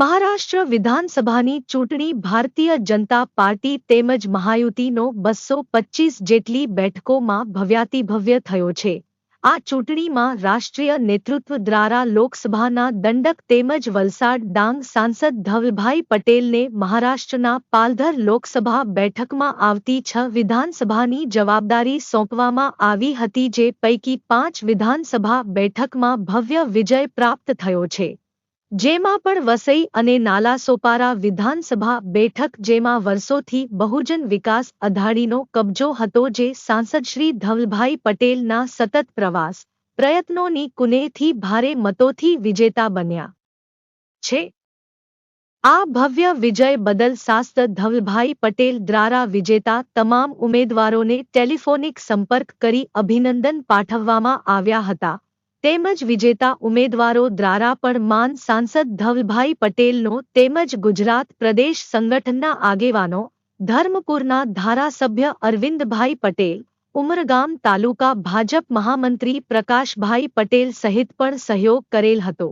મહારાષ્ટ્ર વિધાનસભાની ચૂંટણી ભારતીય જનતા પાર્ટી તેમજ મહાયુતિનો બસો પચ્ચીસ જેટલી બેઠકોમાં ભવ્યાતિભવ્ય થયો છે. આ ચૂંટણીમાં રાષ્ટ્રીય નેતૃત્વ દ્વારા લોકસભાના દંડક તેમજ વલસાડ ડાંગ સાંસદ ધવલભાઈ પટેલને મહારાષ્ટ્રના પાલધર લોકસભા બેઠકમાં આવતી છ વિધાનસભાની જવાબદારી સોંપવામાં આવી હતી જે પૈકી પાંચ વિધાનસભા બેઠકમાં ભવ્ય વિજય પ્રાપ્ત થયો છે. જેમાં પણ વસઈ અને નાલાસોપારા વિધાનસભા બેઠક જેમાં વર્ષોથી બહુજન વિકાસ અઘાડીનો કબજો હતો જે સાંસદ શ્રી ધવલભાઈ પટેલના સતત પ્રવાસ, પ્રયત્નોની કુનેથી ભારે મતોથી વિજેતા બન્યા. છે. આ ભવ્ય વિજય બદલ શાસ્ત્ર ધવલભાઈ પટેલ દ્વારા વિજેતા તમામ ઉમેદવારોને ટેલિફોનિક સંપર્ક કરી અભિનંદન પાઠવવામાં આવ્યા હતા. તેમજ વિજેતા ઉમેદવારો દ્વારા પણ માન સાંસદ ધવલભાઈ પટેલનો તેમજ ગુજરાત પ્રદેશ સંગઠનના આગેવાનો ધર્મપુરના ધારાસભ્ય અરવિંદભાઈ પટેલ, ઉમરગામ તાલુકા ભાજપ મહામંત્રી પ્રકાશભાઈ પટેલ સહિત પણ સહયોગ કરેલ હતો.